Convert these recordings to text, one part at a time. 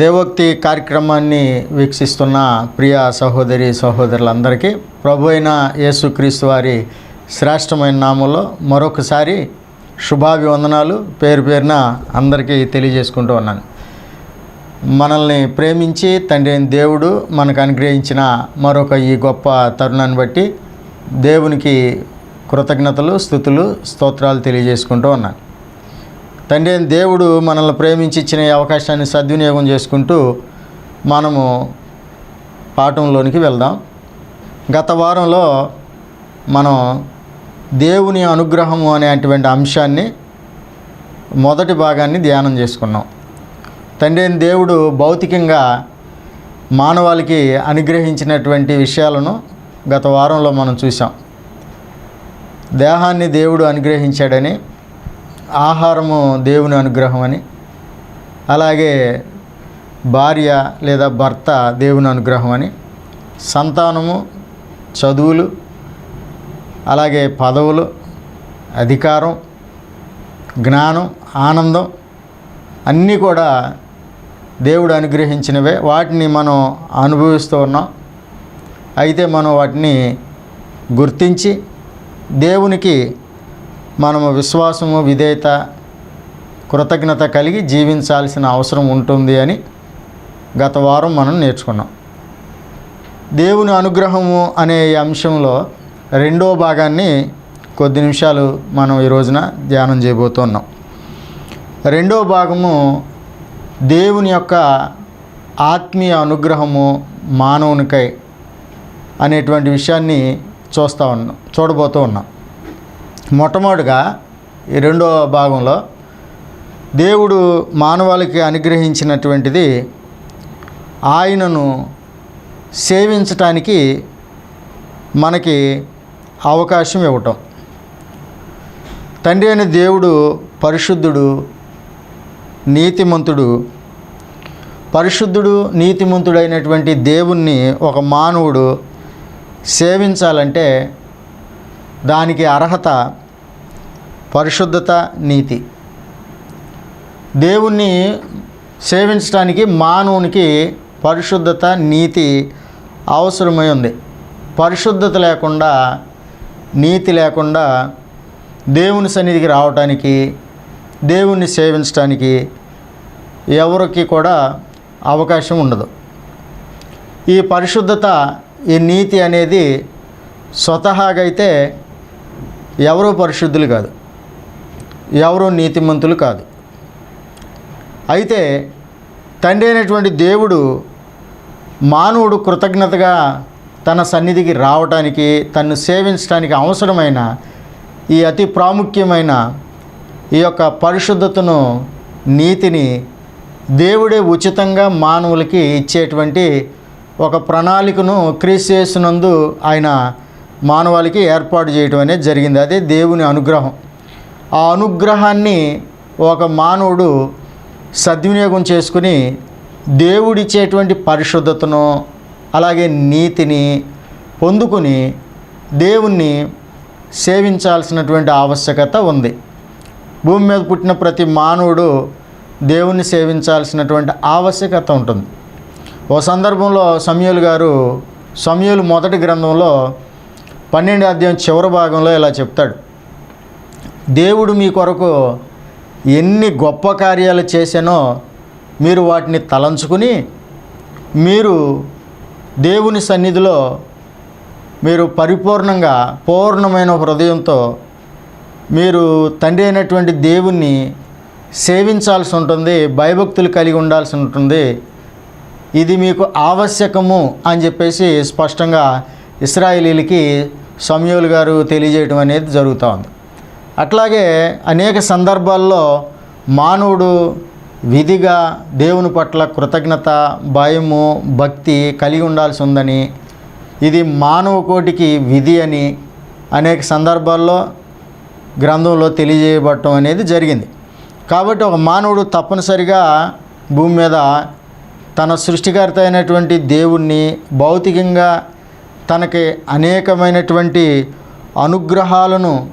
దేవోక్తి కార్యక్రమాన్ని వీక్షిస్తున్న ప్రియ సహోదరి సహోదరులందరికీ ప్రభు అయిన యేసుక్రీస్తు వారి శ్రేష్టమైన నామంలో మరొకసారి శుభాభివందనాలు. పేరు పేరున అందరికీ తెలియజేసుకుంటూ ఉన్నాను. మనల్ని ప్రేమించి తండ్రి అయిన దేవుడు మనకు అనుగ్రహించిన మరొక ఈ గొప్ప తరుణాన్ని బట్టి దేవునికి కృతజ్ఞతలు స్థుతులు స్తోత్రాలు తెలియజేసుకుంటూ ఉన్నాను. తండ్రి అయిన దేవుడు మనల్ని ప్రేమించి ఇచ్చిన అవకాశాన్ని సద్వినియోగం చేసుకుంటూ మనము పాఠంలోనికి వెళ్దాం. గత వారంలో మనం దేవుని అనుగ్రహము అనేటువంటి అంశాన్ని మొదటి భాగాన్ని ధ్యానం చేసుకున్నాం. తండ్రి అయిన దేవుడు భౌతికంగా మానవాళికి అనుగ్రహించినటువంటి విషయాలను గత వారంలో మనం చూసాం దేహాన్ని దేవుడు అనుగ్రహించాడని ఆహారము దేవుని అనుగ్రహం అని. అలాగే భార్య లేదా భర్త దేవుని అనుగ్రహం అని. సంతానము చదువులు అలాగే పదవులు అధికారం జ్ఞానం ఆనందం అన్నీ కూడా దేవుడు అనుగ్రహించినవే. వాటిని మనం అనుభవిస్తూ ఉన్నాం. అయితే మనం వాటిని గుర్తించి దేవునికి మనము విశ్వాసము విధేయత కృతజ్ఞత కలిగి జీవించాల్సిన అవసరం ఉంటుంది అని గత వారం మనం నేర్చుకున్నాం. దేవుని అనుగ్రహము అనే అంశంలో రెండో భాగాన్ని కొద్ది నిమిషాలు మనం ఈ రోజున ధ్యానం చేయబోతున్నాం. రెండో భాగము దేవుని యొక్క ఆత్మీయ అనుగ్రహము మానవునికై అనేటువంటి విషయాన్ని చూస్తూ ఉన్నాం చూడబోతూ ఉన్నాం. మొట్టమొదటిగా ఈ రెండో భాగంలో దేవుడు మానవాళికి అనుగ్రహించినటువంటిది ఆయనను సేవించటానికి మనకి అవకాశం ఇవ్వటం. తండ్రి అయిన దేవుడు పరిశుద్ధుడు నీతిమంతుడు పరిశుద్ధుడు నీతిమంతుడైనటువంటి దేవుణ్ణి ఒక మానవుడు సేవించాలంటే దానికి అర్హత పరిశుద్ధత నీతి. దేవుణ్ణి సేవించడానికి మానవునికి పరిశుద్ధత నీతి అవసరమై ఉంది. పరిశుద్ధత లేకుండా నీతి లేకుండా దేవుని సన్నిధికి రావటానికి దేవుణ్ణి సేవించడానికి ఎవరికి కూడా అవకాశం ఉండదు. ఈ పరిశుద్ధత ఈ నీతి అనేది స్వతహాగా అయితే ఎవరో పరిశుద్ధులు కాదు. ఎవరో నీతిమంతులు కాదు. అయితే తండ్రి అయినటువంటి దేవుడు మానవుడు కృతజ్ఞతగా తన సన్నిధికి రావటానికి తన్ను సేవించడానికి అవసరమైన ఈ అతి ప్రాముఖ్యమైన ఈ యొక్క పరిశుద్ధతను నీతిని దేవుడే ఉచితంగా మానవులకి ఇచ్చేటువంటి ఒక ప్రణాళికను క్రీస్తేసినందు ఆయన మానవాళికి ఏర్పాటు చేయడం అనేది జరిగింది. అదే దేవుని అనుగ్రహం. ఆ అనుగ్రహాన్ని ఒక మానవుడు సద్వినియోగం చేసుకుని దేవుడిచ్చేటువంటి పరిశుద్ధతను అలాగే నీతిని పొందుకుని దేవుణ్ణి సేవించాల్సినటువంటి ఆవశ్యకత ఉంది. భూమి మీద పుట్టిన ప్రతి మానవుడు దేవుణ్ణి సేవించాల్సినటువంటి ఆవశ్యకత ఉంటుంది. ఓ సందర్భంలో సమయలు గారు సమయలు మొదటి గ్రంథంలో పన్నెండు అధ్యాయం చివరి భాగంలో ఇలా చెప్తాడు. దేవుడు మీ కొరకు ఎన్ని గొప్ప కార్యాలు చేశానో మీరు వాటిని తలంచుకుని మీరు దేవుని సన్నిధిలో మీరు పరిపూర్ణంగా పూర్ణమైన హృదయంతో మీరు తండ్రి అయినటువంటి దేవుణ్ణి సేవించాల్సి ఉంటుంది భయభక్తులు కలిగి ఉండాల్సి ఉంటుంది. ఇది మీకు ఆవశ్యకము అని చెప్పేసి స్పష్టంగా ఇస్రాయేలీలకి సమయోలు గారు తెలియజేయటం అనేది జరుగుతూ ఉంది. అట్లాగే అనేక సందర్భాల్లో మానవుడు విధిగా దేవుని పట్ల కృతజ్ఞత భయము భక్తి కలిగి ఉండాల్సి ఉందని ఇది మానవ కోటికి విధి అని అనేక సందర్భాల్లో గ్రంథంలో తెలియజేయబడటం అనేది జరిగింది. కాబట్టి ఒక మానవుడు తప్పనిసరిగా భూమి మీద తన సృష్టికర్త అయినటువంటి దేవుణ్ణి భౌతికంగా తనకి అనేకమైనటువంటి అనుగ్రహాలను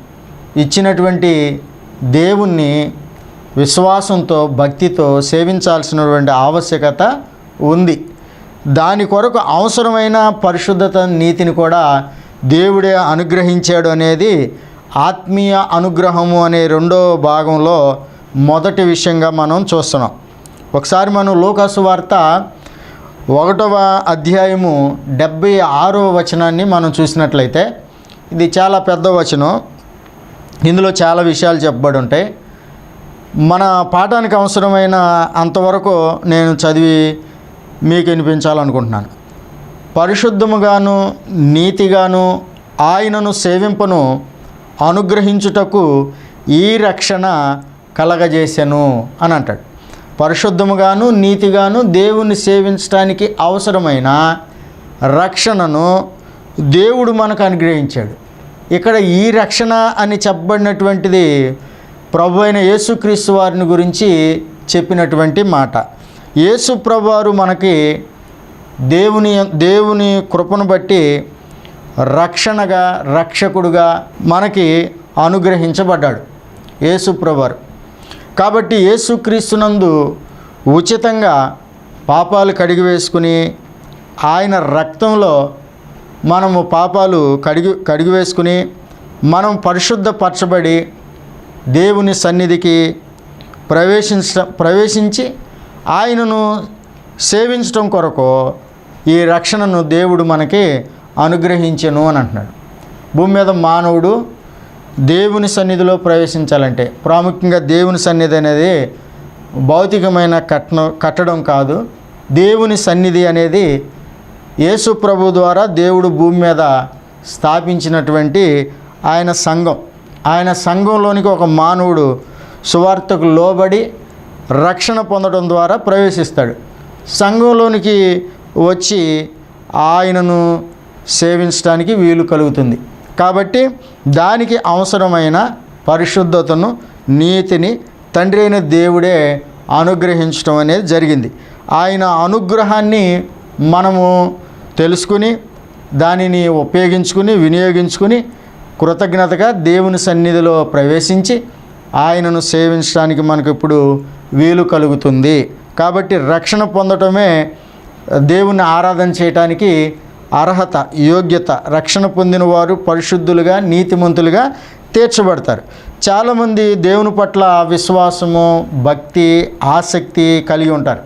ఇచ్చినటువంటి దేవుణ్ణి విశ్వాసంతో భక్తితో సేవించాల్సినటువంటి ఆవశ్యకత ఉంది. దాని కొరకు అవసరమైన పరిశుద్ధత నీతిని కూడా దేవుడే అనుగ్రహించాడు అనేది ఆత్మీయ అనుగ్రహము అనే రెండో భాగంలో మొదటి విషయంగా మనం చూస్తున్నాం. ఒకసారి మనం లోకాసు వార్త ఒకటవ అధ్యాయము డెబ్బై ఆరో వచనాన్ని మనం చూసినట్లయితే ఇది చాలా పెద్ద వచనం. ఇందులో చాలా విషయాలు చెప్పబడి ఉంటాయి. మన పాఠానికి అవసరమైన అంతవరకు నేను చదివి మీకు వినిపించాలనుకుంటున్నాను. పరిశుద్ధముగాను నీతిగాను ఆయనను సేవింపను అనుగ్రహించుటకు ఈ రక్షణ కలగజేసెను అని అంటాడు. పరిశుద్ధముగాను నీతిగాను దేవుణ్ణి సేవించడానికి అవసరమైన రక్షణను దేవుడు మనకు అనుగ్రహించాడు. ఇక్కడ ఈ రక్షణ అని చెప్పబడినటువంటిది ప్రభు అయిన యేసుక్రీస్తు వారిని గురించి చెప్పినటువంటి మాట. యేసు ప్రభువారు మనకి దేవుని దేవుని కృపను బట్టి రక్షణగా రక్షకుడుగా మనకి అనుగ్రహించబడ్డాడు. యేసుప్రభువారు కాబట్టి యేసుక్రీస్తునందు ఉచితంగా పాపాలు కడిగి వేసుకుని ఆయన రక్తంలో మనము పాపాలు కడిగి కడిగి వేసుకుని మనం పరిశుద్ధపరచబడి దేవుని సన్నిధికి ప్రవేశించ ప్రవేశించి ఆయనను సేవించటం కొరకు ఈ రక్షణను దేవుడు మనకి అనుగ్రహించను అని అంటున్నాడు. భూమి మీద మానవుడు దేవుని సన్నిధిలో ప్రవేశించాలంటే ప్రాముఖ్యంగా దేవుని సన్నిధి అనేది భౌతికమైన కట్టడం కట్టడం కాదు. దేవుని సన్నిధి అనేది యేసు ప్రభు ద్వారా దేవుడు భూమి మీద స్థాపించినటువంటి ఆయన సంఘం. ఆయన సంఘంలోనికి ఒక మానవుడు సువార్తకు లోబడి రక్షణ పొందడం ద్వారా ప్రవేశిస్తాడు. సంఘంలోనికి వచ్చి ఆయనను సేవించడానికి వీలు కలుగుతుంది. కాబట్టి దానికి అవసరమైన పరిశుద్ధతను నీతిని తండ్రి అయిన దేవుడే అనుగ్రహించడం అనేది జరిగింది. ఆయన అనుగ్రహాన్ని మనము తెలుసుకుని దానిని ఉపయోగించుకుని వినియోగించుకుని కృతజ్ఞతగా దేవుని సన్నిధిలో ప్రవేశించి ఆయనను సేవించడానికి మనకు ఇప్పుడు వీలు కలుగుతుంది. కాబట్టి రక్షణ పొందటమే దేవుని ఆరాధన చేయటానికి అర్హత యోగ్యత రక్షణ పొందిన వారు పరిశుద్ధులుగా నీతిమంతులుగా తీర్చబడతారు. చాలామంది దేవుని పట్ల విశ్వాసము భక్తి ఆసక్తి కలిగి ఉంటారు.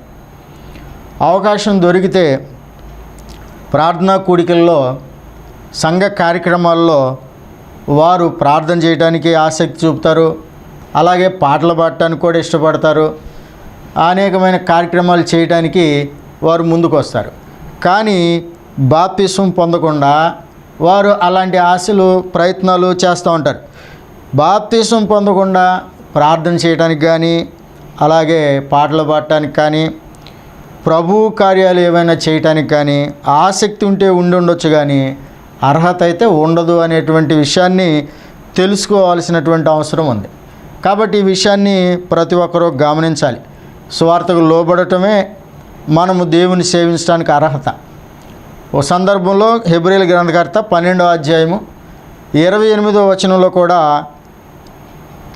అవకాశం దొరికితే ప్రార్థనా కూడికల్లో సంఘ కార్యక్రమాల్లో వారు ప్రార్థన చేయడానికి ఆసక్తి చూపుతారు. అలాగే పాటలు పాడటానికి కూడా ఇష్టపడతారు. అనేకమైన కార్యక్రమాలు చేయడానికి వారు ముందుకు వస్తారు కానీ బాప్తిసం పొందకుండా వారు అలాంటి ఆశలు ప్రయత్నాలు చేస్తూ ఉంటారు. బాప్తిసం పొందకుండా ప్రార్థన చేయడానికి కానీ అలాగే పాటలు పాడటానికి కానీ ప్రభు కార్యాలు ఏమైనా చేయటానికి కానీ ఆసక్తి ఉంటే ఉండి ఉండొచ్చు కానీ అర్హత అయితే ఉండదు అనేటువంటి విషయాన్ని తెలుసుకోవాల్సినటువంటి అవసరం ఉంది. కాబట్టి ఈ విషయాన్ని ప్రతి ఒక్కరూ గమనించాలి. స్వార్థకు లోబడటమే మనము దేవుని సేవించడానికి అర్హత. ఓ సందర్భంలో హెబ్రిల్ గ్రంథకర్త పన్నెండో అధ్యాయము ఇరవై ఎనిమిదో వచనంలో కూడా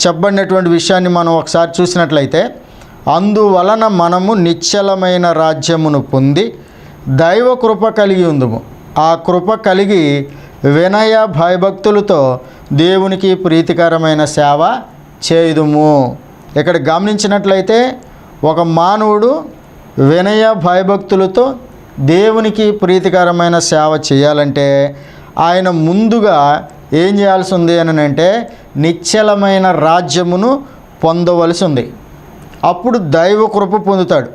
చెప్పబడినటువంటి విషయాన్ని మనం ఒకసారి చూసినట్లయితే అందువలన మనము నిశ్చలమైన రాజ్యమును పొంది దైవ కృప కలిగి ఉందుము. ఆ కృప కలిగి వినయ భయభక్తులతో దేవునికి ప్రీతికరమైన సేవ చేయుదుము. ఇక్కడ గమనించినట్లయితే ఒక మానవుడు వినయ భయభక్తులతో దేవునికి ప్రీతికరమైన సేవ చేయాలంటే ఆయన ముందుగా ఏం చేయాల్సి ఉంది అని అంటే నిశ్చలమైన రాజ్యమును పొందవలసి ఉంది అప్పుడు దైవ కృప పొందుతాడు.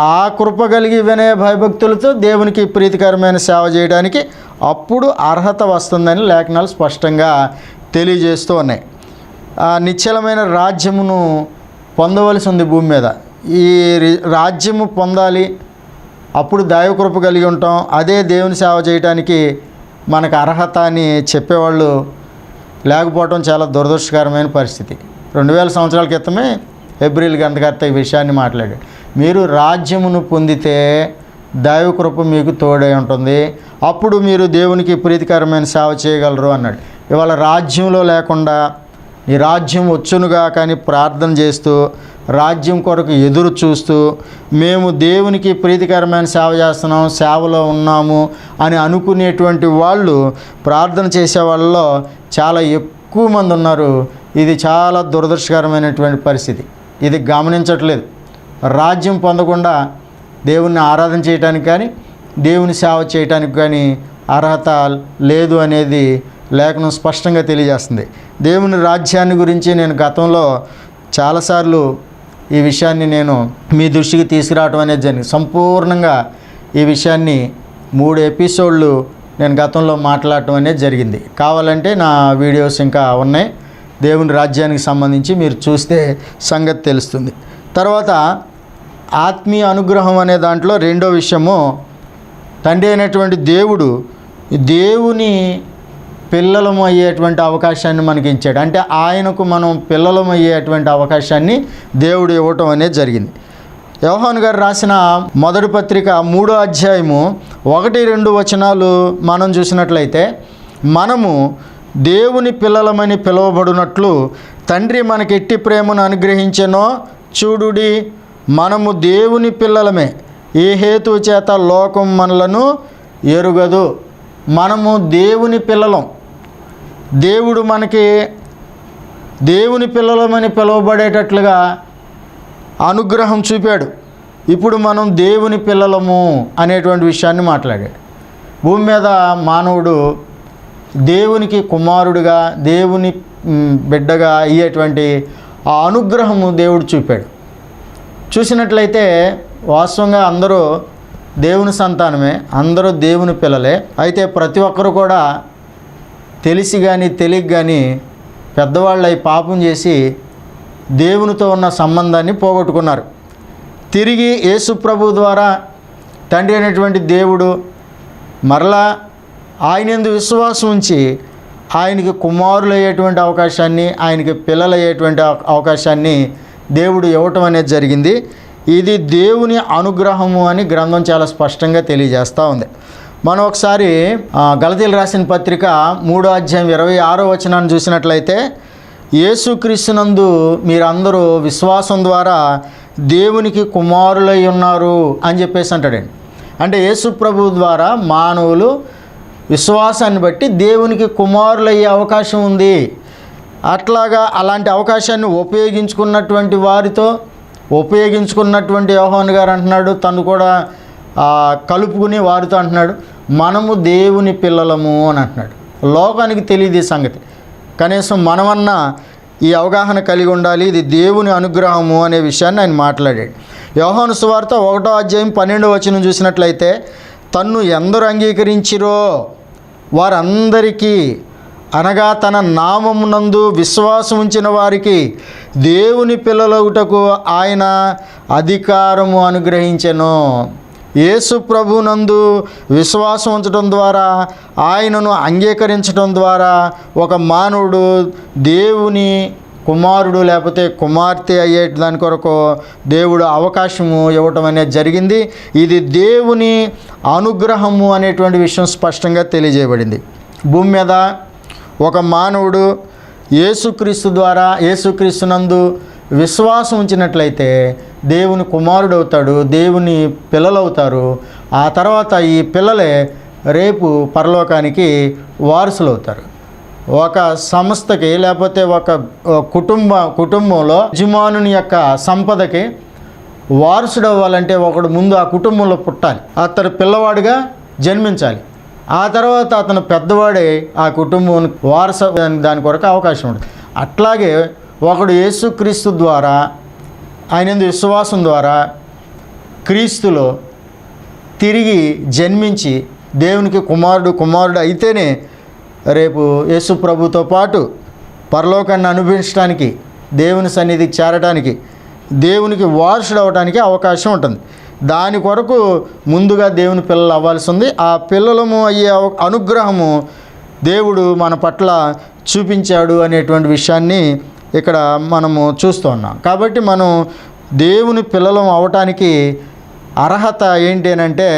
ఆ కృప కలిగి వినయ భయభక్తులతో దేవునికి ప్రీతికరమైన సేవ చేయడానికి అప్పుడు అర్హత వస్తుందని లేఖనాలు స్పష్టంగా తెలియజేస్తూ ఉన్నాయి. ఆ నిశ్చలమైన రాజ్యమును పొందవలసి ఉంది భూమి మీద. ఈ రాజ్యము పొందాలి అప్పుడు దైవకృప కలిగి ఉంటాం. అదే దేవుని సేవ చేయడానికి మనకు అర్హత అని చెప్పేవాళ్ళు లేకపోవడం చాలా దురదృష్టకరమైన పరిస్థితి. రెండు వేల సంవత్సరాల క్రితమే ఏప్రిల్ గంధకర్త ఈ విషయాన్ని మాట్లాడాడు. మీరు రాజ్యమును పొందితే దైవకృప మీకు తోడై ఉంటుంది. అప్పుడు మీరు దేవునికి ప్రీతికరమైన సేవ చేయగలరు అన్నాడు. ఇవాళ రాజ్యంలో లేకుండా నీ రాజ్యం వచ్చునుగా కానీ ప్రార్థన చేస్తూ రాజ్యం కొరకు ఎదురు చూస్తూ మేము దేవునికి ప్రీతికరమైన సేవ చేస్తున్నాం సేవలో ఉన్నాము అని అనుకునేటువంటి వాళ్ళు ప్రార్థన చేసే వాళ్ళలో చాలా ఎక్కువ మంది ఉన్నారు. ఇది చాలా దురదృష్టకరమైనటువంటి పరిస్థితి. ఇది గమనించట్లేదు. రాజ్యం పొందకుండా దేవుణ్ణి ఆరాధన చేయటానికి కానీ దేవుని సేవ చేయటానికి కానీ అర్హత లేదు అనేది లేఖనం స్పష్టంగా తెలియజేస్తుంది. దేవుని రాజ్యాన్ని గురించి నేను గతంలో చాలాసార్లు ఈ విషయాన్ని నేను మీ దృష్టికి తీసుకురావడం అనేది జరిగింది. సంపూర్ణంగా ఈ విషయాన్ని మూడు ఎపిసోడ్లు నేను గతంలో మాట్లాడటం అనేది జరిగింది. కావాలంటే నా వీడియోస్ ఇంకా ఉన్నాయి. దేవుని రాజ్యానికి సంబంధించి మీరు చూస్తే సంగతి తెలుస్తుంది. తర్వాత ఆత్మీయ అనుగ్రహం అనే దాంట్లో రెండో విషయము తండ్రి అయినటువంటి దేవుడు దేవుని పిల్లలం అయ్యేటువంటి అవకాశాన్ని మనకి ఇచ్చాడు అంటే ఆయనకు మనం పిల్లలం అయ్యేటువంటి అవకాశాన్ని దేవుడు ఇవ్వటం అనేది జరిగింది. యోహాన్ గారు రాసిన మొదటి పత్రిక మూడో అధ్యాయము ఒకటి రెండు వచనాలు మనం చూసినట్లయితే మనము దేవుని పిల్లలమని పిలువబడినట్లు తండ్రి మనకి ఎట్టి ప్రేమను అనుగ్రహించెనో చూడుడి మనము దేవుని పిల్లలమే. ఏ హేతు చేత లోకం మనలను ఎరుగదు. మనము దేవుని పిల్లలం. దేవుడు మనకి దేవుని పిల్లలమని పిలువబడేటట్లుగా అనుగ్రహం చూపాడు. ఇప్పుడు మనం దేవుని పిల్లలము అనేటువంటి విషయాన్ని మాట్లాడాడు. భూమి మీద మానవుడు దేవునికి కుమారుడిగా దేవుని బిడ్డగా అయ్యేటువంటి ఆ అనుగ్రహము దేవుడు చూపాడు. చూసినట్లయితే వాస్తవంగా అందరూ దేవుని సంతానమే అందరూ దేవుని పిల్లలే. అయితే ప్రతి ఒక్కరు కూడా తెలిసి కానీ తెలియక కానీ పెద్దవాళ్ళు అయి పాపం చేసి దేవునితో ఉన్న సంబంధాన్ని పోగొట్టుకున్నారు. తిరిగి యేసు ప్రభు ద్వారా తండ్రి అయినటువంటి దేవుడు మరలా ఆయన ఎందు విశ్వాసం ఉంచి ఆయనకి కుమారులు అయ్యేటువంటి అవకాశాన్ని ఆయనకి పిల్లలు అయ్యేటువంటి అవకాశాన్ని దేవుడు ఇవ్వటం అనేది జరిగింది. ఇది దేవుని అనుగ్రహము అని గ్రంథం చాలా స్పష్టంగా తెలియజేస్తూ ఉంది. మనం ఒకసారి గలతీలు రాసిన పత్రిక మూడో అధ్యాయం ఇరవై ఆరో వచనాన్ని చూసినట్లయితే యేసుక్రీస్తునందు మీరందరూ విశ్వాసం ద్వారా దేవునికి కుమారులై ఉన్నారు అని చెప్పేసి అంటాడండి. అంటే యేసు ప్రభు ద్వారా మానవులు విశ్వాసాన్ని బట్టి దేవునికి కుమారులయ్యే అవకాశం ఉంది. అట్లాగా అలాంటి అవకాశాన్ని ఉపయోగించుకున్నటువంటి వారితో ఉపయోగించుకున్నటువంటి యోహాన్ గారు అంటున్నాడు తను కూడా కలుపుకుని వారితో అంటున్నాడు. మనము దేవుని పిల్లలము అని అంటున్నాడు. లోకానికి తెలియదు ఈ సంగతి. కనీసం మనమన్నా ఈ అవగాహన కలిగి ఉండాలి ఇది దేవుని అనుగ్రహము అనే విషయాన్ని ఆయన మాట్లాడాడు. యోహాను సువార్త ఒకటో అధ్యాయం పన్నెండో వచనం చూసినట్లయితే తన్ను ఎందరు అంగీకరించిరో? వారందరికీ అనగా తన నామమునందు విశ్వాసం ఉంచిన వారికి దేవుని పిల్లలగుటకు ఆయన అధికారము అనుగ్రహించెను. యేసు ప్రభునందు విశ్వాసం ఉంచడం ద్వారా ఆయనను అంగీకరించడం ద్వారా ఒక మానవుడు దేవుని కుమారుడు లేకపోతే కుమార్తె అయ్యే దాని కొరకు దేవుడు అవకాశము ఇవ్వటం అనేది జరిగింది. ఇది దేవుని అనుగ్రహము అనేటువంటి విషయం స్పష్టంగా తెలియజేయబడింది. భూమి మీద ఒక మానవుడు యేసుక్రీస్తు ద్వారా యేసుక్రీస్తునందు విశ్వాసం ఉంచినట్లయితే దేవుని కుమారుడు అవుతాడు దేవుని పిల్లలు అవుతారు ఆ తర్వాత ఈ పిల్లలే రేపు పరలోకానికి వారసులు అవుతారు ఒక సంస్థకి లేకపోతే ఒక కుటుంబ కుటుంబంలో యజమానుని యొక్క సంపదకి వారసుడు అవ్వాలంటే ఒకడు ముందు ఆ కుటుంబంలో పుట్టాలి. అతడు పిల్లవాడిగా జన్మించాలి. ఆ తర్వాత అతను పెద్దవాడే ఆ కుటుంబం వారస దాని కొరకు అవకాశం ఉంటుంది. అట్లాగే ఒకడు యేసుక్రీస్తు ద్వారా ఆయన విశ్వాసం ద్వారా క్రీస్తులో తిరిగి జన్మించి దేవునికి కుమారుడు కుమారుడు అయితేనే రేపు యేసు ప్రభుతో పాటు పరలోకాన్ని అనుభవించడానికి దేవుని సన్నిధికి చేరడానికి దేవునికి వారసుడు అవ్వడానికి అవకాశం ఉంటుంది. దాని కొరకు ముందుగా దేవుని పిల్లలు అవ్వాల్సి ఉంది. ఆ పిల్లలము అయ్యే అనుగ్రహము దేవుడు మన పట్ల చూపించాడు అనేటువంటి విషయాన్ని ఇక్కడ మనము చూస్తూ ఉన్నాం. కాబట్టి మనం దేవుని పిల్లలం అవటానికి అర్హత ఏంటి అంటే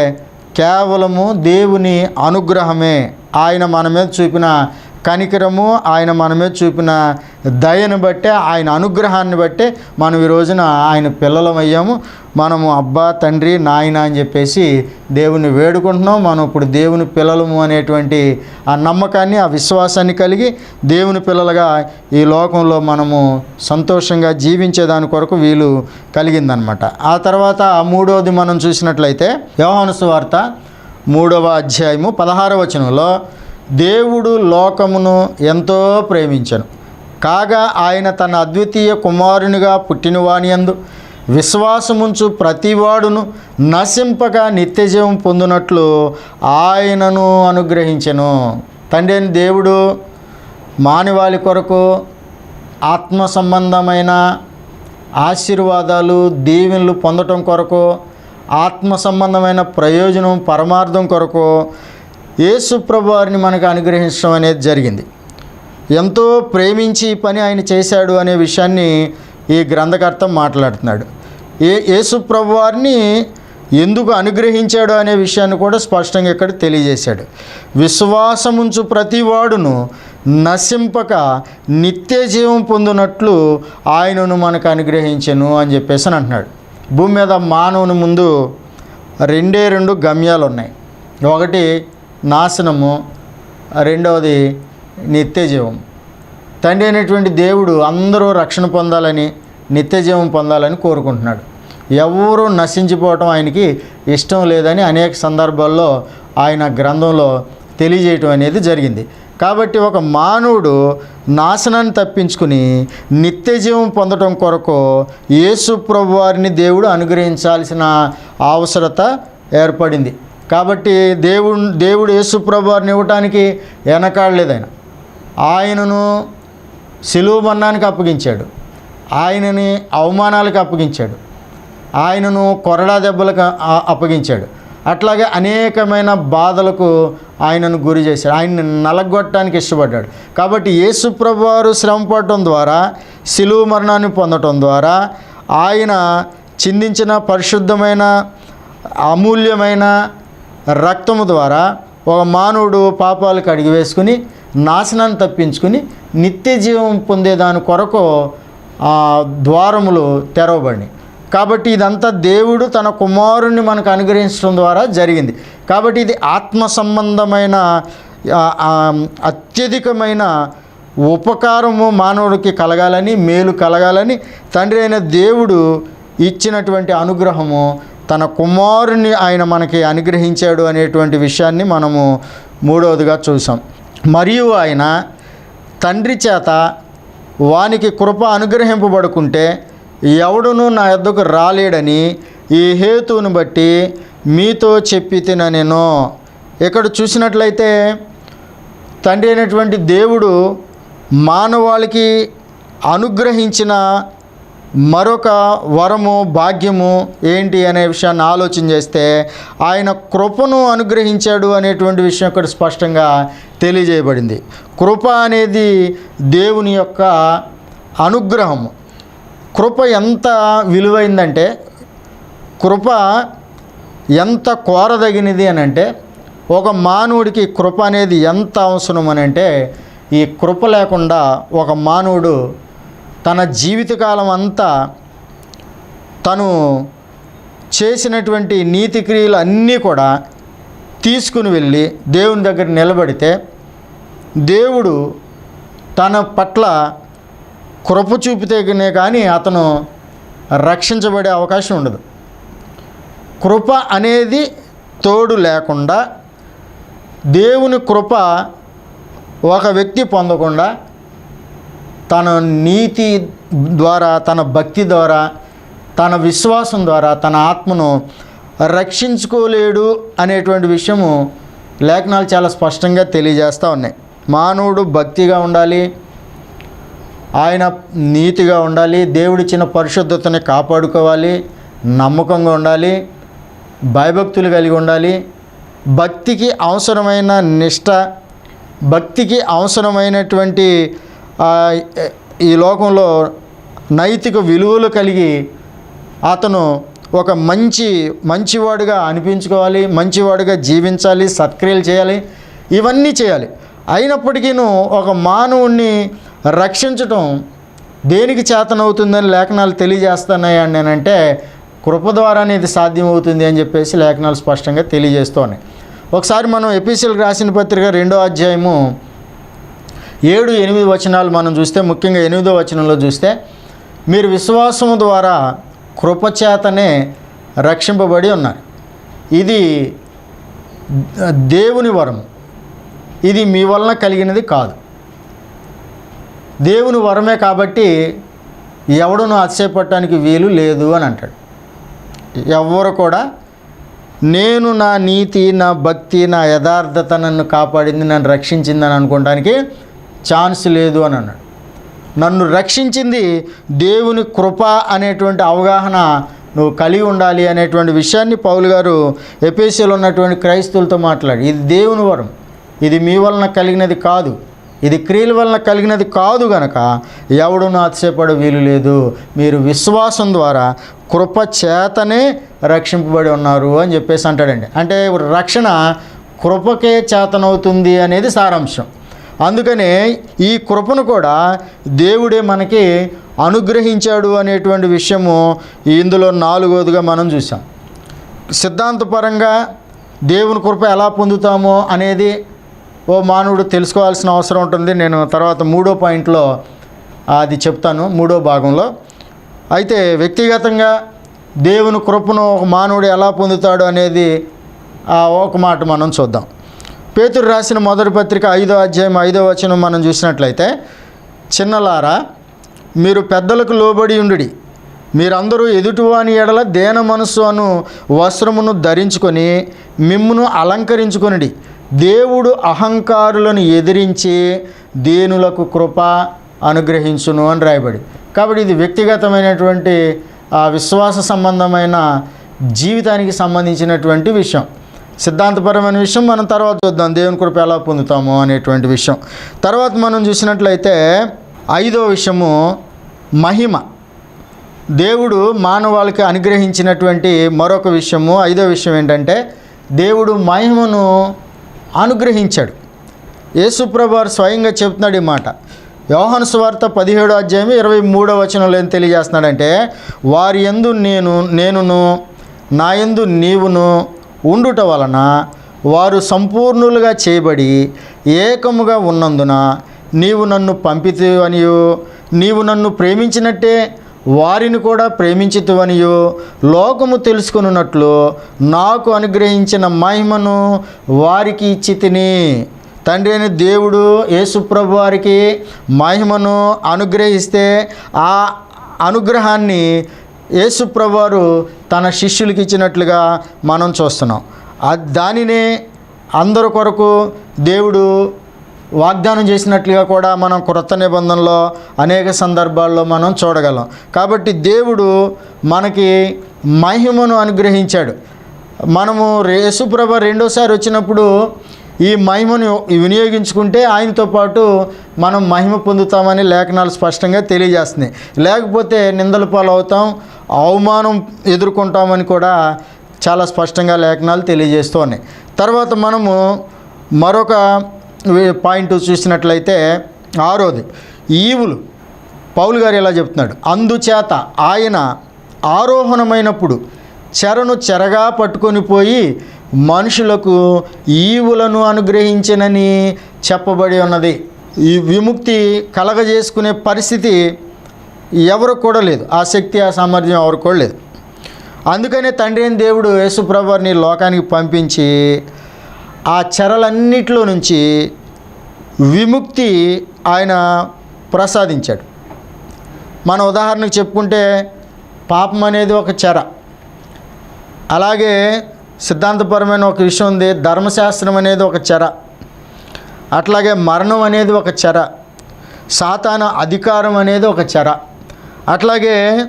కేవలము దేవుని అనుగ్రహమే. ఆయన మన మీద చూపిన కనికరము ఆయన మన మీద చూపిన దయను బట్టే ఆయన అనుగ్రహాన్ని బట్టే మనం ఈ రోజున ఆయన పిల్లలం అయ్యాము మనము అబ్బా తండ్రి నాయన అని చెప్పేసి దేవుని వేడుకుంటున్నాం. మనం ఇప్పుడు దేవుని పిల్లలము అనేటువంటి ఆ నమ్మకాన్ని ఆ విశ్వాసాన్ని కలిగి దేవుని పిల్లలుగా ఈ లోకంలో మనము సంతోషంగా జీవించే దాని కొరకు వీలు కలిగిందనమాట. ఆ తర్వాత మూడవది మనం చూసినట్లయితే వ్యవహాను వార్త మూడవ అధ్యాయము పదహారవ వచనంలో దేవుడు లోకమును ఎంతో ప్రేమించను. కాగా ఆయన తన అద్వితీయ కుమారునిగా పుట్టినవానియందు విశ్వాసముంచు ప్రతివాడును నశింపగా నిత్యజీవం పొందినట్లు ఆయనను అనుగ్రహించెను. తండ్రి దేవుడు మానవాళి కొరకు ఆత్మ సంబంధమైన ఆశీర్వాదాలు దీవెనలు పొందటం కొరకు ఆత్మ సంబంధమైన ప్రయోజనం పరమార్థం కొరకు యేసుప్రభు వారిని మనకు అనుగ్రహించడం అనేది జరిగింది. ఎంతో ప్రేమించి ఈ పని ఆయన చేశాడు అనే విషయాన్ని ఈ గ్రంథకర్త మాట్లాడుతున్నాడు. ఏ యేసుప్రభు వారిని ఎందుకు అనుగ్రహించాడు అనే విషయాన్ని కూడా స్పష్టంగా ఇక్కడ తెలియజేశాడు. విశ్వాసముంచు ప్రతివాడును నశింపక నిత్య జీవం పొందినట్లు ఆయనను మనకు అనుగ్రహించను అని చెప్పేసి అని అంటున్నాడు. భూమి మీద మానవుని ముందు రెండే రెండు గమ్యాలు ఉన్నాయి ఒకటి నాశనము. రెండవది నిత్యజీవం. తండ్రి అయినటువంటి దేవుడు అందరూ రక్షణ పొందాలని నిత్యజీవం పొందాలని కోరుకుంటున్నాడు. ఎవరూ నశించిపోవటం ఆయనకి ఇష్టం లేదని అనేక సందర్భాల్లో ఆయన గ్రంథంలో తెలియజేయటం అనేది జరిగింది. కాబట్టి ఒక మానవుడు నాశనాన్ని తప్పించుకుని నిత్యజీవం పొందటం కొరకు యేసు ప్రభు వారిని దేవుడు అనుగ్రహించాల్సిన అవసరత ఏర్పడింది. కాబట్టి దేవుడు దేవుడు యేసుప్రభు వారిని ఇవ్వటానికి వెనకాడలేదు ఆయన ఆయనను సెలువు మరణానికి అప్పగించాడు. ఆయనని అవమానాలకు అప్పగించాడు. ఆయనను కొరడా దెబ్బలకు అప్పగించాడు. అట్లాగే అనేకమైన బాధలకు ఆయనను గురి చేశాడు. ఆయన్ని నలగొట్టడానికి ఇష్టపడ్డాడు. కాబట్టి యేసుప్రభు వారు శ్రమ పడటం ద్వారా సిలువు మరణాన్ని పొందటం ద్వారా ఆయన చిందించిన పరిశుద్ధమైన అమూల్యమైన రక్తము ద్వారా ఒక మానవుడు పాపాలు కడిగి వేసుకుని నాశనాన్ని తప్పించుకుని నిత్య జీవం పొందేదాని కొరకు ఆ ద్వారములు తెరవబడి కాబట్టి ఇదంతా దేవుడు తన కుమారుణ్ణి మనకు అనుగ్రహించడం ద్వారా జరిగింది. కాబట్టి ఇది ఆత్మ సంబంధమైన అత్యధికమైన ఉపకారము మానవుడికి కలగాలని మేలు కలగాలని తండ్రి అయిన దేవుడు ఇచ్చినటువంటి అనుగ్రహము తన కుమారుని ఆయన మనకి అనుగ్రహించాడు అనేటువంటి విషయాన్ని మనము మూడవదిగా చూసాం. మరియు ఆయన తండ్రి చేత వానికి కృప అనుగ్రహింపబడుకుంటే ఎవడును నా యొద్దకు రాలేడని ఈ హేతువుని బట్టి మీతో చెప్పి తిన నేను. ఇక్కడ చూసినట్లయితే తండ్రి అయినటువంటి దేవుడు మానవాళికి అనుగ్రహించిన మరొక వరము భాగ్యము ఏంటి అనే విషయాన్ని ఆలోచన చేస్తే ఆయన కృపను అనుగ్రహించాడు అనేటువంటి విషయం ఇక్కడ స్పష్టంగా తెలియజేయబడింది. కృప అనేది దేవుని యొక్క అనుగ్రహము. కృప ఎంత విలువైందంటే కృప ఎంత కోరదగినది అని అంటే ఒక మానవుడికి కృప అనేది ఎంత అవసరం అని అంటే ఈ కృప లేకుండా ఒక మానవుడు తన జీవితకాలం అంతా తను చేసినటువంటి నీతి క్రియలు అన్నీ కూడా తీసుకుని వెళ్ళి దేవుని దగ్గర నిలబడితే దేవుడు తన పట్ల కృప చూపితేనే కానీ అతను రక్షించబడే అవకాశం ఉండదు. కృప అనేది తోడు లేకుండా దేవుని కృప ఒక వ్యక్తి పొందకుండా తన నీతి ద్వారా తన భక్తి ద్వారా తన విశ్వాసం ద్వారా తన ఆత్మను రక్షించుకోలేడు అనేటువంటి విషయము లేఖనాలు చాలా స్పష్టంగా తెలియజేస్తూ ఉన్నాయి. మానవుడు భక్తిగా ఉండాలి ఆయన నీతిగా ఉండాలి దేవుడిచ్చిన పరిశుద్ధతని కాపాడుకోవాలి నమ్మకంగా ఉండాలి భయభక్తులు కలిగి ఉండాలి. భక్తికి అవసరమైన నిష్ట భక్తికి అవసరమైనటువంటి ఈ లోకంలో నైతిక విలువలు కలిగి అతను ఒక మంచి మంచివాడుగా అనిపించుకోవాలి మంచివాడుగా జీవించాలి సత్క్రియలు చేయాలి ఇవన్నీ చేయాలి. అయినప్పటికీను ఒక మానవుణ్ణి రక్షించటం దేనికి చేతనవుతుందని లేఖనాలు తెలియజేస్తున్నాయి అని నేనంటే కృప ద్వారానే ఇది సాధ్యమవుతుంది అని చెప్పేసి లేఖనాలు స్పష్టంగా తెలియజేస్తున్నాయి ఒకసారి మనం ఎపిసిఎల్ రాసిన పత్రిక రెండో అధ్యాయము ఏడు ఎనిమిది వచనాలు మనం చూస్తే ముఖ్యంగా ఎనిమిదో వచనంలో చూస్తే మీరు విశ్వాసము ద్వారా కృపచేతనే రక్షింపబడి ఉన్నారు. ఇది దేవుని వరం. ఇది మీ వలన కలిగినది కాదు. దేవుని వరమే కాబట్టి ఎవడును అతిశయపడటానికి వీలు లేదు అని అంటాడు. ఎవరు కూడా నేను నా నీతి నా భక్తి నా యథార్థత నన్ను కాపాడింది నన్ను రక్షించిందని అనుకోవడానికి ఛాన్స్ లేదు అని అన్నాడు. నన్ను రక్షించింది దేవుని కృప అనేటువంటి అవగాహన నువ్వు కలిగి ఉండాలి అనేటువంటి విషయాన్ని పౌలు గారు ఎపేసిలో ఉన్నటువంటి క్రైస్తవులతో మాట్లాడి ఇది దేవుని వరం. ఇది మీ వలన కలిగినది కాదు. ఇది క్రియల వలన కలిగినది కాదు గనక ఎవడు అతిశయపడ వీలు లేదు. మీరు విశ్వాసం ద్వారా కృప చేతనే రక్షింపబడి ఉన్నారు అని చెప్పేసి అంటాడండి. అంటే రక్షణ కృపకే చేతనవుతుంది అనేది సారాంశం. అందుకనే ఈ కృపను కూడా దేవుడే మనకి అనుగ్రహించాడు అనేటువంటి విషయము ఇందులో నాలుగోదిగా మనం చూసాం సిద్ధాంతపరంగా దేవుని కృప ఎలా పొందుతామో అనేది ఓ మానవుడు తెలుసుకోవాల్సిన అవసరం ఉంటుంది. నేను తర్వాత మూడో పాయింట్లో అది చెప్తాను మూడో భాగంలో. అయితే వ్యక్తిగతంగా దేవుని కృపను ఒక మానవుడు ఎలా పొందుతాడు అనేది ఆ ఒక మాట మనం చూద్దాం. పేతురు రాసిన మొదటి పత్రిక ఐదో అధ్యాయం ఐదో వచనం మనం చూసినట్లయితే చిన్నలారా మీరు పెద్దలకు లోబడి ఉండుడి. మీరందరూ ఎదుటివాని ఎడల దేన మనస్సు అను వస్త్రమును ధరించుకొని మిమ్మును అలంకరించుకొనిడి. దేవుడు అహంకారులను ఎదిరించి దేనులకు కృప అనుగ్రహించును అని రాయబడి. కాబట్టి ఇది వ్యక్తిగతమైనటువంటి ఆ విశ్వాస సంబంధమైన జీవితానికి సంబంధించినటువంటి విషయం. సిద్ధాంతపరమైన విషయం మనం తర్వాత చూద్దాం. దేవుని కృప ఎలా పొందుతాము అనేటువంటి విషయం. తర్వాత మనం చూసినట్లయితే ఐదో విషయము మహిమ. దేవుడు మానవాళికి అనుగ్రహించినటువంటి మరొక విషయము ఐదో విషయం ఏంటంటే దేవుడు మహిమను అనుగ్రహించాడు. యేసుప్రభారు స్వయంగా చెప్తున్నాడు ఈ మాట. యోహాను సువార్త పదిహేడో అధ్యాయం ఇరవై మూడో వచనంలో ఏం తెలియజేస్తున్నాడంటే వారి ఎందు నేను నేనును నా ఎందు నీవును ఉండుట వలన వారు సంపూర్ణులుగా చేయబడి ఏకముగా ఉన్నందున నీవు నన్ను పంపితువనియు నీవు నన్ను ప్రేమించినట్టే వారిని కూడా ప్రేమించుతువనియు. లోకము తెలుసుకున్నట్లు నాకు అనుగ్రహించిన మహిమను వారికి ఇచ్చి తిని. తండ్రి అయిన దేవుడు యేసుప్రభు వారికి మహిమను అనుగ్రహిస్తే ఆ అనుగ్రహాన్ని యేసుప్రవారు తన శిష్యులకి ఇచ్చినట్లుగా మనం చూస్తున్నాం. దానినే అందరి కొరకు దేవుడు వాగ్దానం చేసినట్లుగా కూడా మనం క్రొత్త నిబంధనలో అనేక సందర్భాల్లో మనం చూడగలం. కాబట్టి దేవుడు మనకి మహిమను అనుగ్రహించాడు. మనము యేసుప్రభ రెండోసారి వచ్చినప్పుడు ఈ మహిమను వినియోగించుకుంటే ఆయనతో పాటు మనం మహిమ పొందుతామని లేఖనాలు స్పష్టంగా తెలియజేస్తున్నాయి. లేకపోతే నిందల పాలు అవుతాం అవమానం ఎదుర్కొంటామని కూడా చాలా స్పష్టంగా లేఖనాలు తెలియజేస్తూ ఉన్నాయి. తర్వాత మనము మరొక పాయింట్ చూసినట్లయితే ఆరోది ఈవులు పౌలు గారు ఇలా చెప్తున్నాడు? అందుచేత ఆయన ఆరోహణమైనప్పుడు చెరను చెరగా పట్టుకొని పోయి మనుషులకు ఈవులను అనుగ్రహించినని చెప్పబడి ఉన్నది. ఈ విముక్తి కలగజేసుకునే పరిస్థితి ఎవరు కూడా లేదు. ఆ శక్తి ఆ సామర్థ్యం ఎవరు కూడా లేదు. అందుకనే తండ్రి అయిన దేవుడు యేసుప్రభుని లోకానికి పంపించి ఆ చెరలన్నిటిలో నుంచి విముక్తి ఆయన ప్రసాదించాడు. మన ఉదాహరణకు చెప్పుకుంటే పాపం అనేది ఒక చెర. అలాగే సిద్ధాంతపరమైన ఒక విషయం ఉంది ధర్మశాస్త్రం అనేది ఒక చెర. అట్లాగే మరణం అనేది ఒక చెర. సాతాన అధికారం అనేది ఒక చెర. అట్లాగే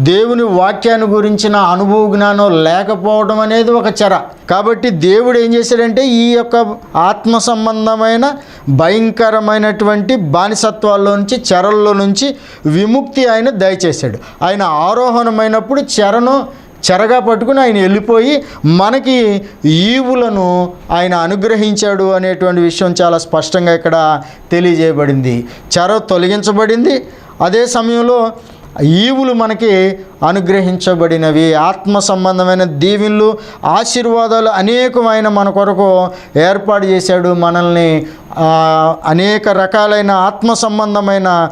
దేవుని వాక్యాన్ని గురించిన అనుభవ జ్ఞానం లేకపోవడం అనేది ఒక చెర. కాబట్టి దేవుడు ఏం చేశాడంటే ఈ యొక్క ఆత్మ సంబంధమైన భయంకరమైనటువంటి బానిసత్వాల్లో నుంచి చెరల్లో నుంచి విముక్తి ఆయన దయచేశాడు. ఆయన ఆరోహణమైనప్పుడు చెరను చెరగా పట్టుకుని ఆయన వెళ్ళిపోయి మనకి ఈవులను ఆయన అనుగ్రహించాడు అనేటువంటి విషయం చాలా స్పష్టంగా ఇక్కడ తెలియజేయబడింది. చెర తొలగించబడింది. అదే సమయంలో ఈవులు మనకి అనుగ్రహించబడినవి. ఆత్మ సంబంధమైన దీవెనలు ఆశీర్వాదాలు అనేకమైన మన కొరకు ఏర్పాటు చేశాడు మనల్ని. అనేక రకాలైన ఆత్మ సంబంధమైన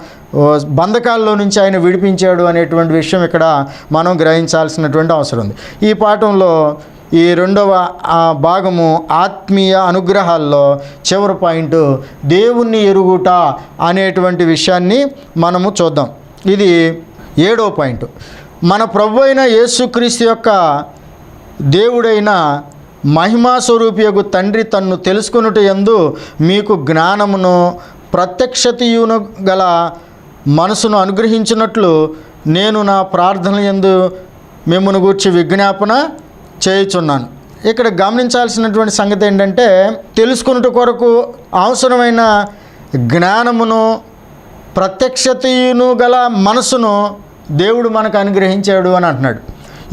బంధకాల్లో నుంచి ఆయన విడిపించాడు అనేటువంటి విషయం ఇక్కడ మనం గ్రహించాల్సినటువంటి అవసరం ఉంది. ఈ పాఠంలో ఈ రెండవ ఆ, భాగము ఆత్మీయ అనుగ్రహాల్లో చివరి పాయింట్ దేవుణ్ణి ఎరుగుట అనేటువంటి విషయాన్ని మనము చూద్దాం. ఇది ఏడో పాయింట్. మన ప్రభు అయిన యేసుక్రీస్తు యొక్క దేవుడైన మహిమాస్వరూపియగు తండ్రి తన్ను తెలుసుకొనుట యందు మీకు జ్ఞానమును ప్రత్యక్షతయును గల మనసును అనుగ్రహించినట్లు నేను నా ప్రార్థన యందు మిమ్మల్ని గూర్చి విజ్ఞాపన చేయుచున్నాను. ఇక్కడ గమనించాల్సినటువంటి సంగతి ఏంటంటే తెలుసుకున్నట కొరకు అవసరమైన జ్ఞానమును ప్రత్యక్షతయును గల మనసును దేవుడు మనకు అనుగ్రహించాడు అని అంటున్నాడు.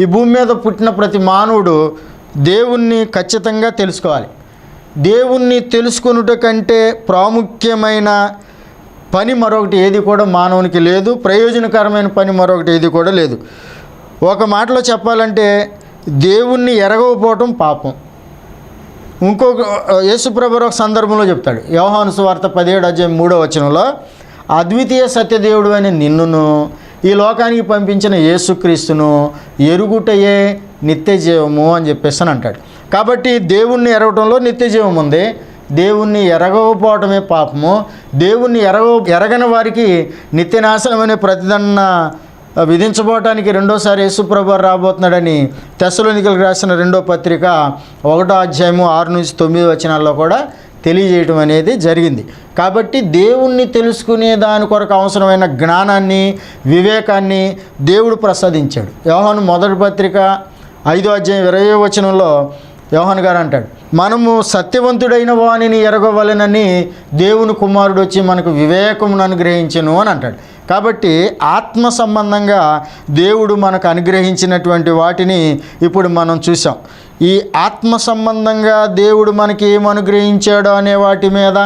ఈ భూమి మీద పుట్టిన ప్రతి మానవుడు దేవుణ్ణి ఖచ్చితంగా తెలుసుకోవాలి. దేవుణ్ణి తెలుసుకునుట కంటే ప్రాముఖ్యమైన పని మరొకటి ఏది కూడా మానవునికి లేదు. ప్రయోజనకరమైన పని మరొకటి ఏది కూడా లేదు. ఒక మాటలో చెప్పాలంటే దేవుణ్ణి ఎరగకపోవటం పాపం. ఇంకొక యేసుప్రభు ఒక సందర్భంలో చెప్తాడు. యోహాను సువార్త పదిహేడు అధ్యాయం మూడో వచనంలో అద్వితీయ సత్యదేవుడు అని నిన్నును ఈ లోకానికి పంపించిన యేసుక్రీస్తును ఎరుగుటయే నిత్య జీవము అని చెప్పేసి అని అంటాడు. కాబట్టి దేవుణ్ణి ఎరగటంలో నిత్య జీవం ఉంది. దేవుణ్ణి ఎరగకపోవటమే పాపము. దేవుణ్ణి ఎరగ ఎరగని వారికి నిత్యనాశనం అనే ప్రతిదండన విధించబోవటానికి రెండోసారి యేసుప్రభు రాబోతున్నాడని తెసలోనికలకు రాసిన రెండో పత్రిక ఒకటో అధ్యాయము ఆరు నుంచి తొమ్మిది వచనాల్లో కూడా తెలియజేయటం అనేది జరిగింది. కాబట్టి దేవుణ్ణి తెలుసుకునే దాని కొరకు అవసరమైన జ్ఞానాన్ని వివేకాన్ని దేవుడు ప్రసాదించాడు. యోహాను మొదటి పత్రిక ఐదో అధ్యాయం ఇరవై వచనంలో యోహన్ గారు అంటాడు మనము సత్యవంతుడైన వాణిని ఎరగవలెనని దేవుని కుమారుడు వచ్చి మనకు వివేకమును అనుగ్రహించను అని అంటాడు. కాబట్టి ఆత్మ సంబంధంగా దేవుడు మనకు అనుగ్రహించినటువంటి వాటిని ఇప్పుడు మనం చూసాం ఈ ఆత్మ సంబంధంగా దేవుడు మనకి ఏం అనుగ్రహించాడో అనే వాటి మీద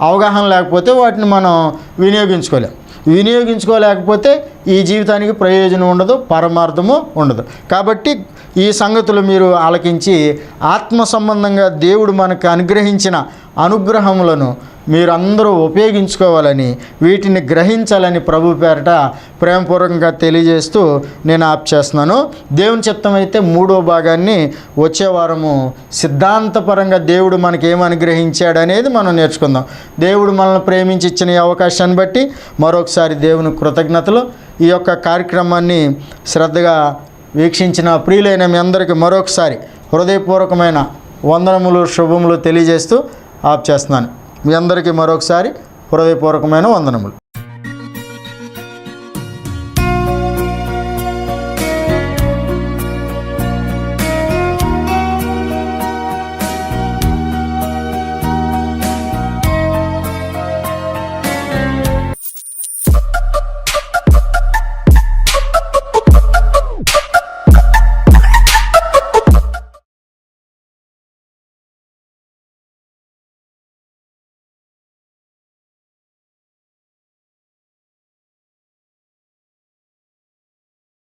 అవగాహన లేకపోతే వాటిని మనం వినియోగించుకోలేం. వినియోగించుకోలేకపోతే ఈ జీవితానికి ప్రయోజనం ఉండదు పరమార్థము ఉండదు. కాబట్టి ఈ సంగతులు మీరు ఆలకించి ఆత్మ సంబంధంగా దేవుడు మనకు అనుగ్రహించిన అనుగ్రహములను మీరందరూ ఉపయోగించుకోవాలని వీటిని గ్రహించాలని ప్రభు పేరట ప్రేమపూర్వకంగా తెలియజేస్తూ నేను ఆప్ చేస్తున్నాను. దేవుని చిత్తమైతే మూడో భాగాన్ని వచ్చే వారము సిద్ధాంతపరంగా దేవుడు మనకి ఏమనుగ్రహించాడు అనేది మనం నేర్చుకుందాం. దేవుడు మనల్ని ప్రేమించి ఇచ్చిన ఈ అవకాశాన్ని బట్టి మరొకసారి దేవుని కృతజ్ఞతలు. ఈ యొక్క కార్యక్రమాన్ని శ్రద్ధగా వీక్షించిన ప్రియులైన మీ అందరికీ మరొకసారి హృదయపూర్వకమైన వందనములు శుభములు తెలియజేస్తూ ఆప్ చేస్తున్నాను. మీ అందరికీ మరొకసారి హృదయపూర్వకమైన వందనములు.